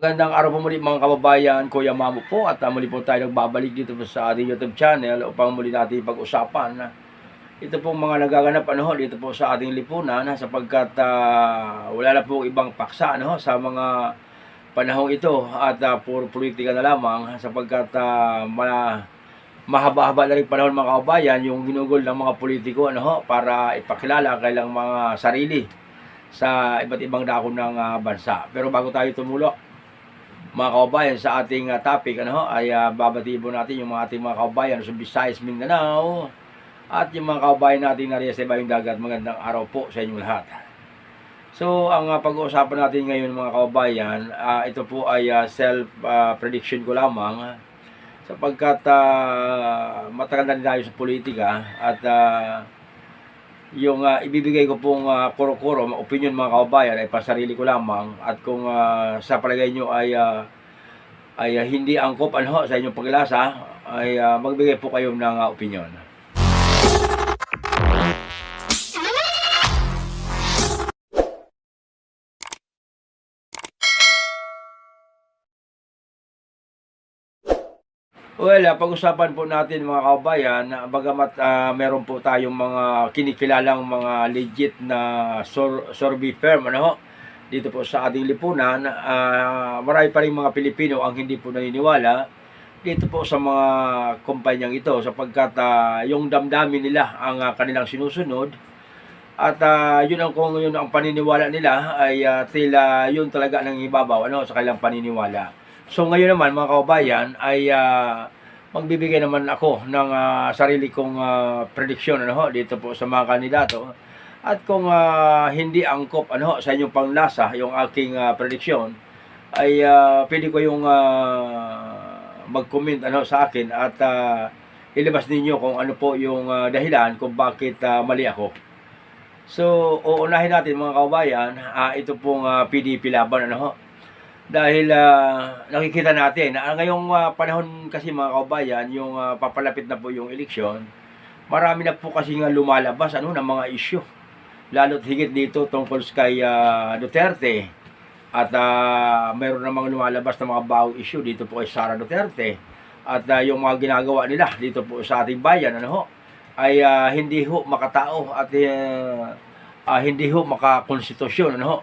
Magandang araw po muli mga kababayan, Kuya Mamo po. At uh, muli po tayo nagbabalik dito po sa ating YouTube channel upang muli natin pag-usapan na ito pong mga nagaganap ano ho, dito po sa ating lipunan ha, sapagkat ah, wala na po ibang paksa ano ho, sa mga panahong ito. At uh, puro politika na lamang sapagkat ah, ma- mahaba-haba na rin panahon mga kababayan yung ginugol ng mga politiko ano ho, para ipakilala ang kailang mga sarili sa iba't ibang dako ng ah, bansa. Pero bago tayo tumulok, mga kababayan sa ating uh, topic ano ay uh, babatibo natin yung mga ating mga kababayan sa Visayas, Mindanao at yung mga kababayan natin na rin sa ibayong dagat. Magandang araw po sa inyong lahat. So, ang uh, pag-uusapan natin ngayon mga kababayan, ah, ito po ay uh, self-prediction ko lamang sapagkat uh, matagal na rin tayo sa politika at ah, yung ah, ibibigay ko pong uh, kuro-kuro, opinion mga kababayan ay pasarili ko lamang at kung ah, sa palagay nyo ay ah, ay ah, hindi angkop ano sa inyong paglasa ay ah, magbigay po kayo ng ah, opinion. Well, ah, pag-usapan po natin mga kababayan, ah, bagamat ah, meron po tayong mga kinikilalang mga legit na sor- survey firm ano dito po sa ating lipunan, ah, marami pa rin mga Pilipino ang hindi po naniniwala dito po sa mga kumpanyang ito sapagkat ah, yung damdamin nila ang ah, kanilang sinusunod at ah, yun ang kung yun ang paniniwala nila ay ah, tila yun talaga nang ibabaw ano sa kanilang paniniwala. So ngayon naman mga kababayan ay ah, magbibigay naman ako ng ah, sarili kong ah, prediction ano dito po sa mga kandidato. At kung ah, hindi angkop ano sa inyong panglasa yung aking ah, prediction ay ah, pwede ko yung ah, mag-comment ano sa akin at ah, ilabas ninyo kung ano po yung ah, dahilan kung bakit ah, mali ako. So, uunahin natin mga kababayan, ah, ito pong ah, PDP laban ano. Dahil ah, nakikita natin na ngayong ah, panahon kasi mga kababayan, yung ah, papalapit na po yung eleksyon, marami na po kasi nga lumalabas ano ng mga issue. Lalo't higit dito tungkol kay ah, Duterte. At ah, mayroon namang lumalabas na mga bagong issue dito po kay Sara Duterte. At ah, yung mga ginagawa nila dito po sa ating bayan ano ho, ay ah, hindi ho makatao at ah, ah, hindi ho makakonstitusyon ano ho.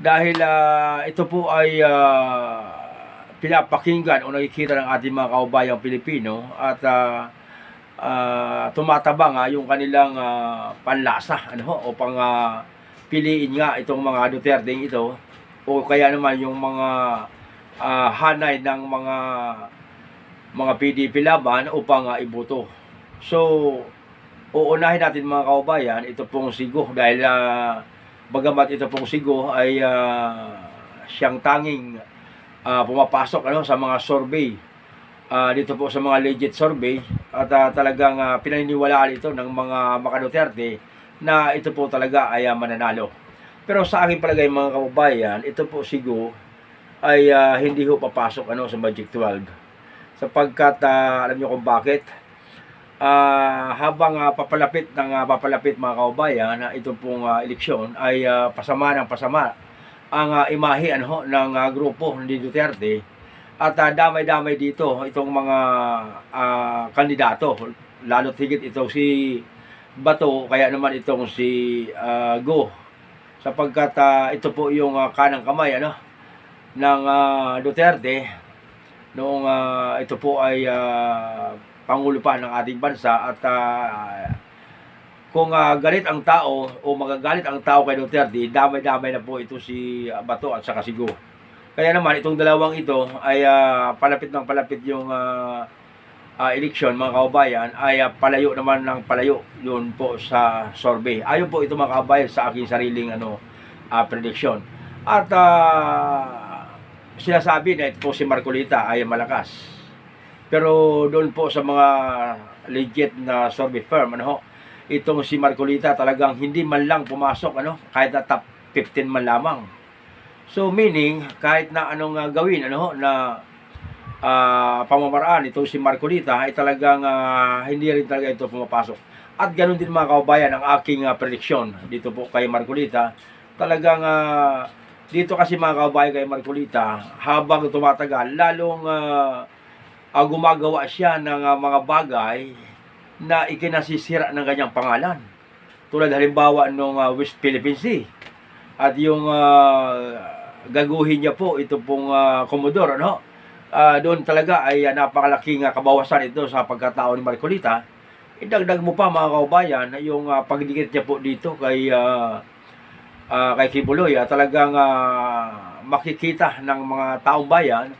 Dahil ah, ito po ay ah, pinapakinggan o nakikita ng ating mga kaubayang Pilipino at ah, ah, tumataba nga yung kanilang ah, panlasa ano ho, upang ah, piliin nga itong mga Duterte ito o kaya naman yung mga ah, hanay ng mga mga PDP laban upang ah, iboto. So, uunahin natin mga kaubayan, ito pong sigo dahil ah, bagamat ito pong sigo ay ah, siyang tanging ah, pumapasok ano sa mga survey ah, dito po sa mga legit survey at ah, talagang ah, pinaniniwalaan ito ng mga mga Duterte na ito po talaga ay ah, mananalo. Pero sa aking palagay mga kaubayan, ito po sigo ay ah, hindi ho papasok ano sa Magic 12 sapagkat ah, alam niyo kung bakit Ah, habang ah, papalapit ng ah, papalapit mga kaubayan na ito pong ah, eleksyon ay ah, pasama ng pasama ang ah, imahe ano ng ah, grupo ni Duterte. At ah, damay-damay dito itong mga ah, kandidato. Lalo higit itong si Bato kaya naman itong si ah, Go. Sapagkat ah, ito po yung ah, kanang kamay ano ng ah, Duterte. Noong ah, ito po ay ah, pangulo pa ng ating bansa at ah, kung ah, galit ang tao o magagalit ang tao kay Duterte, damay-damay na po ito si ah, Bato at saka si Go. Kaya naman itong dalawang ito ay ah, palapit ng palapit yung ah, ah, eleksyon mga kaubayan ay ah, palayo naman ng palayo yun po sa survey. Ayon po ito mga kaubayan sa aking sariling ano ah, prediction. At ah, sinasabi na ito po si Marcolita ay malakas. Pero doon po sa mga legit na survey firm, ano ho, itong si Marcolita talagang hindi man lang pumasok, ano, kahit na top 15 man lamang. So meaning, kahit na anong ah, gawin, ano ho, na ah, pamamaraan itong si Marcolita ay talagang ah, hindi rin talaga ito pumapasok. At ganun din mga kaubayan ang aking uh, prediction dito po kay Marcolita. Talagang ah, dito kasi mga kababayan kay Marcolita, habang tumatagal, lalong ah, ah, gumagawa siya ng ah, mga bagay na ikinasisira ng kanyang pangalan. Tulad halimbawa nung ah, West Philippine Sea. At yung ah, gaguhin niya po, ito pong uh, Commodore, ano? Ah, doon talaga ay ah, napakalaking ah, kabawasan ito sa pagkatao ni Marcolita. Idagdag mo pa mga kaubayan yung ah, pagdikit niya po dito kay ah, ah, kay Kibuloy ah, talagang ah, makikita ng mga taong bayan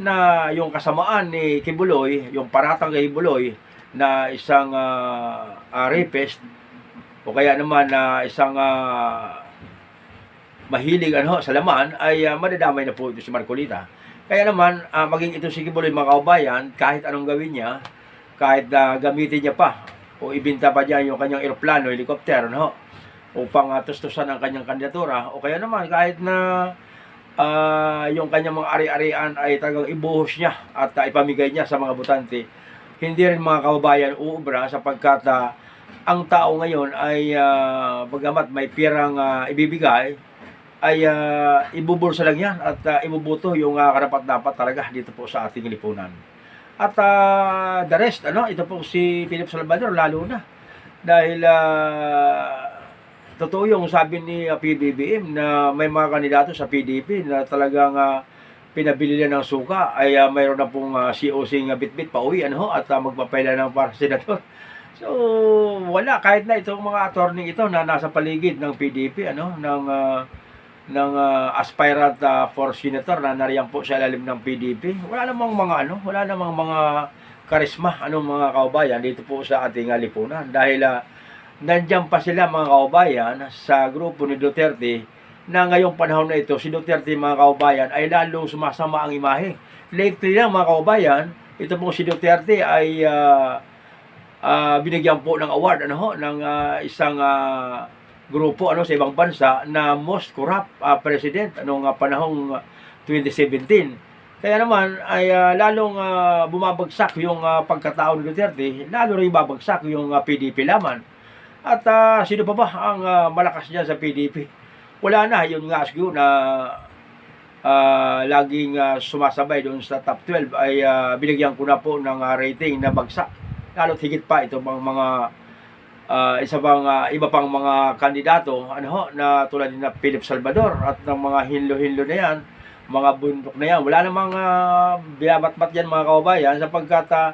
na yung kasamaan ni Kibuloy, yung paratang kay Kibuloy na isang ah, ah, rapist o kaya naman na isang ah, mahilig ano sa laman ay ah, madadamay na po ito si Marcolita. Kaya naman ah, maging ito si Kibuloy mga kaubayan kahit anong gawin niya kahit na gamitin niya pa o ibinta pa niya yung kanyang eroplano, helicopter, no? upang uh, tustusan ang kanyang kandidatura o kaya naman kahit na ah, yung kanyang mga ari-arian ay tagang ibuhos niya at ah, ipamigay niya sa mga butante hindi rin mga kababayan uubra sapagkat ah, ang tao ngayon ay ah, bagamat may pirang ah, ibibigay ay ah, ibubulsa lang yan at ah, ibubuto yung uh, karapat-dapat talaga dito po sa ating lipunan. At ah, the rest, ano, ito po si Philip Salvador, lalo na. Dahil ah, totoo yung sabi ni ah, PBBM na may mga kandidato sa PDP na talagang ah, pinabili nila ng suka ay ah, mayroon na pong uh, COC nga bitbit pa uwi ano at uh, magpapaila ng para senador. So wala kahit na itong mga attorney ito na nasa paligid ng PDP ano ng ah, ng ah, aspirant ah, for senator na nariyan po sa ilalim ng PDP. Wala namang mga ano, wala namang mga karisma ano mga kaubayan dito po sa ating ah, lipunan dahil ah, nandiyan pa sila mga kaubayan sa grupo ni Duterte na ngayong panahon na ito si Duterte mga kaubayan ay lalong sumasama ang imahe. Lately lang mga kaubayan, ito po si Duterte ay ah, ah, binigyan po ng award ano ho ng ah, isang ah, grupo ano sa ibang bansa na most corrupt ah, president anong ah, panahong ah, 2017. Kaya naman ay ah, lalong ah, bumabagsak yung ah, pagkatao ni Duterte, lalo rin babagsak yung ah, PDP laman. At ah, sino pa ba ang ah, malakas diyan sa PDP? Wala na, yun nga siguro na ah, laging ah, sumasabay doon sa top 12 ay ah, binigyan ko na po ng ah, rating na bagsak. Lalo't higit pa ito mga mga ah, isa bang ah, iba pang mga kandidato ano ho, na tulad ni na Philip Salvador at ng mga hinlo-hinlo na yan, mga bundok na yan. Wala namang uh, binabatbat yan mga kababayan sapagkat ah,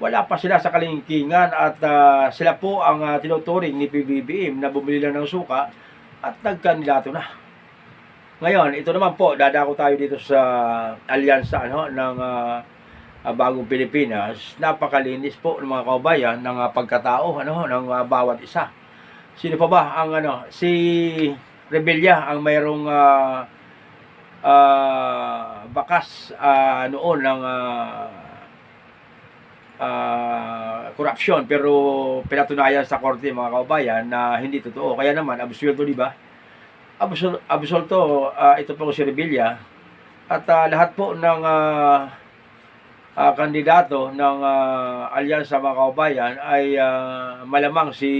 wala pa sila sa kalingkingan at ah, sila po ang ah, tinuturing ni PBBM na bumili lang ng suka at nagkandidato na. Ngayon, ito naman po, dadako tayo dito sa alyansa ano, ng ah, Bagong Pilipinas. Napakalinis po ng mga kaubayan ng ah, pagkatao ano, ng ah, bawat isa. Sino pa ba ang ano, si Rebella ang mayroong ah, ah, bakas ah, noon ng ah, ah, corruption pero pinatunayan sa korte mga kaubayan na hindi totoo. Kaya naman, absuelto di ba? Absol absolto, ah, ito po si Rebilla at ah, lahat po ng ah, ah, kandidato ng ah, alyansa mga kaubayan ay ah, malamang si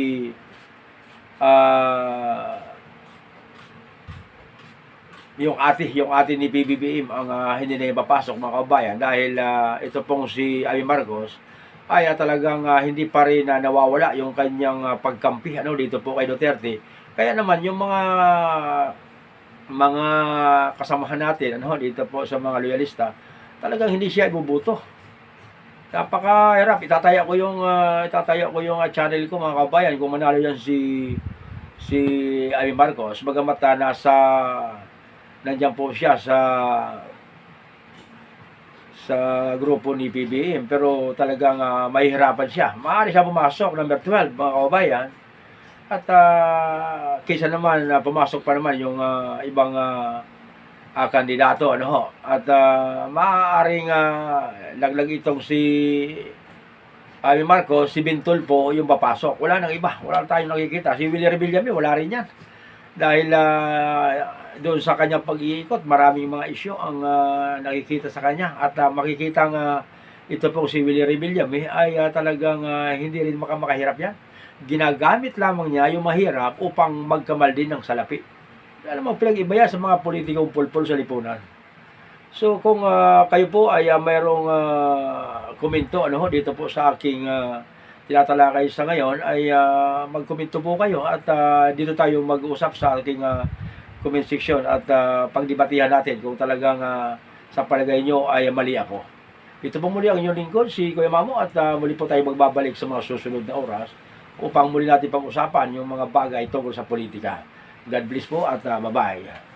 ah, yung ate, yung ate ni BBBM ang ah, hindi na ipapasok mga kaubayan dahil ah, ito pong si Amy Marcos ay ah, talagang ah, hindi pa rin na nawawala yung kanyang ah, pagkampi ano dito po kay Duterte. Kaya naman yung mga mga kasamahan natin ano dito po sa mga loyalista, talagang hindi siya ibubuto. Napakahirap. Itataya ko yung ah, itataya ko yung ah, channel ko mga kabayan kung manalo yan si si Amy Marcos. Bagamat ah, nasa nandiyan po siya sa sa grupo ni PBM pero talagang uh, mahihirapan siya. Maaari siya pumasok number 12 mga kababayan. At ah, kaysa naman na pumasok pa naman yung ah, ibang ah, ah, kandidato ano ho. At ah, maaaring ah, laglag itong si Amy Marcos, si Bintol po yung papasok. Wala nang iba. Wala tayong nakikita. Si Willie Revillame, wala rin yan. Dahil ah, doon sa kanyang pag-iikot, maraming mga isyo ang ah, nakikita sa kanya. At ah, makikita nga ito po si Willie Revillame ay ah, talagang ah, hindi rin makamakahirap yan. Ginagamit lamang niya yung mahirap upang magkamal din ng salapi. wala namang pinag-iba yan sa mga politikong pulpul sa lipunan. So kung ah, kayo po ay ah, mayroong ah, komento ano dito po sa aking ah, tinatalakay sa ngayon ay ah, magkomento po kayo at ah, dito tayo mag-usap sa aking ah, comment section at ah, pagdebatihan natin kung talagang ah, sa palagay nyo ay mali ako. Ito po muli ang inyong lingkod, si Kuya Mamo at ah, muli po tayo magbabalik sa mga susunod na oras upang muli natin pag-usapan yung mga bagay tungkol sa politika. God bless po at ah, bye-bye.